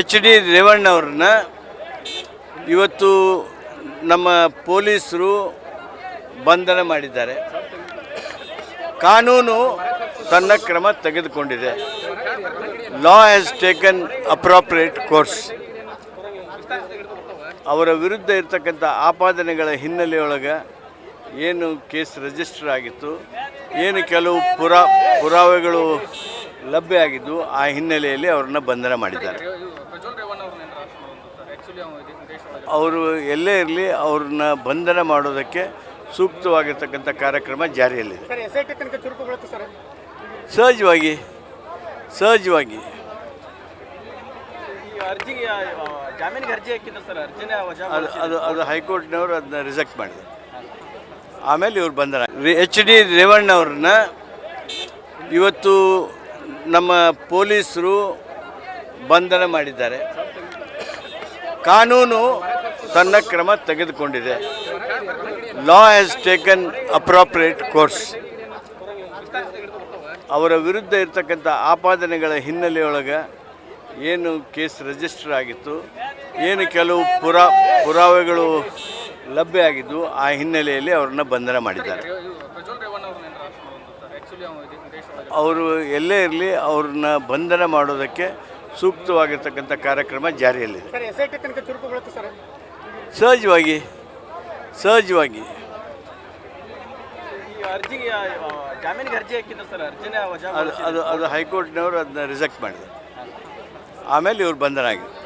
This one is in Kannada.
ಎಚ್ ಡಿ ರೇವಣ್ಣವ್ರನ್ನ ಇವತ್ತು ನಮ್ಮ ಪೊಲೀಸರು ಬಂಧನ ಮಾಡಿದ್ದಾರೆ. ಕಾನೂನು ತನ್ನ ಕ್ರಮ ತೆಗೆದುಕೊಂಡಿದೆ. Law has taken appropriate course ಅವರ ವಿರುದ್ಧ ಇರತಕ್ಕಂಥ ಆಪಾದನೆಗಳ ಹಿನ್ನೆಲೆಯೊಳಗೆ ಏನು ಕೇಸ್ ರಿಜಿಸ್ಟರ್ ಆಗಿತ್ತು, ಏನು ಕೆಲವು ಪುರಾ ಪುರಾವೆಗಳು ಲಭ್ಯ ಆಗಿದ್ದು ಆ ಹಿನ್ನೆಲೆಯಲ್ಲಿ ಅವರನ್ನು ಬಂಧನ ಮಾಡಿದ್ದಾರೆ. ಮಾಡೋದು ಅವರು ಎಲ್ಲೇ ಇರಲಿ ಅವ್ರನ್ನ ಬಂಧನ ಮಾಡೋದಕ್ಕೆ ಸೂಕ್ತವಾಗಿರ್ತಕ್ಕಂಥ ಕಾರ್ಯಕ್ರಮ ಜಾರಿಯಲ್ಲಿದೆ ಸಹಜವಾಗಿ ಸಹಜವಾಗಿ. ಈ ಅರ್ಜಿಗೆ ಜಾಮೀನಿಗೆ ಅರ್ಜಿ ಹಾಕಿದ್ರು ಸರ್ ಅರ್ಜಿನೇ ವಜಾ ಅದು ಅದು ಅದು ಹೈಕೋರ್ಟ್ನವರು ಅದನ್ನ ರಿಜೆಕ್ಟ್ ಮಾಡಿದ್ರು. ಆಮೇಲೆ ಇವ್ರು ಬಂಧನ ಎಚ್ ಡಿ ರೇವಣ್ಣವ್ರನ್ನ ಇವತ್ತು ನಮ್ಮ ಪೊಲೀಸರು ಬಂಧನ ಮಾಡಿದ್ದಾರೆ. ಕಾನೂನು ತನ್ನ ಕ್ರಮ ತೆಗೆದುಕೊಂಡಿದೆ. Law has taken appropriate course ಅವರ ವಿರುದ್ಧ ಇರತಕ್ಕಂಥ ಆಪಾದನೆಗಳ ಹಿನ್ನೆಲೆಯೊಳಗೆ ಏನು ಕೇಸ್ ರಿಜಿಸ್ಟರ್ ಆಗಿತ್ತು, ಏನು ಕೆಲವು ಪುರಾ, ಪುರಾವೆಗಳು ಲಭ್ಯ ಆಗಿದ್ದು, ಆ ಹಿನ್ನೆಲೆಯಲ್ಲಿ ಅವರನ್ನು ಬಂಧನ ಮಾಡಿದ್ದಾರೆ. ಅವರು ಎಲ್ಲೇ ಇರಲಿ ಅವ್ರನ್ನ ಬಂಧನ ಮಾಡೋದಕ್ಕೆ ಸೂಕ್ತವಾಗಿರ್ತಕ್ಕಂಥ ಕಾರ್ಯಕ್ರಮ ಜಾರಿಯಲ್ಲಿದೆ. ಸರ್ ಎಸ್ ತನಕ ಚುರುಕುಗೊಳ್ಳುತ್ತೆ ಸರ್. ಸಹಜವಾಗಿ ಸಹಜವಾಗಿ. ಈ ಅರ್ಜಿಗೆ ಜಾಮೀನಿಗೆ ಅರ್ಜಿ ಹಾಕಿದ್ರು ಸರ್ ಅರ್ಜಿನೇ ವಜಾ ಅದು ಅದು ಅದು ಹೈಕೋರ್ಟ್ನವರು ಅದನ್ನ ರಿಜೆಕ್ಟ್ ಮಾಡಿದ್ರು. ಆಮೇಲೆ ಇವ್ರು ಬಂಧನ ಆಗಿದ್ರು.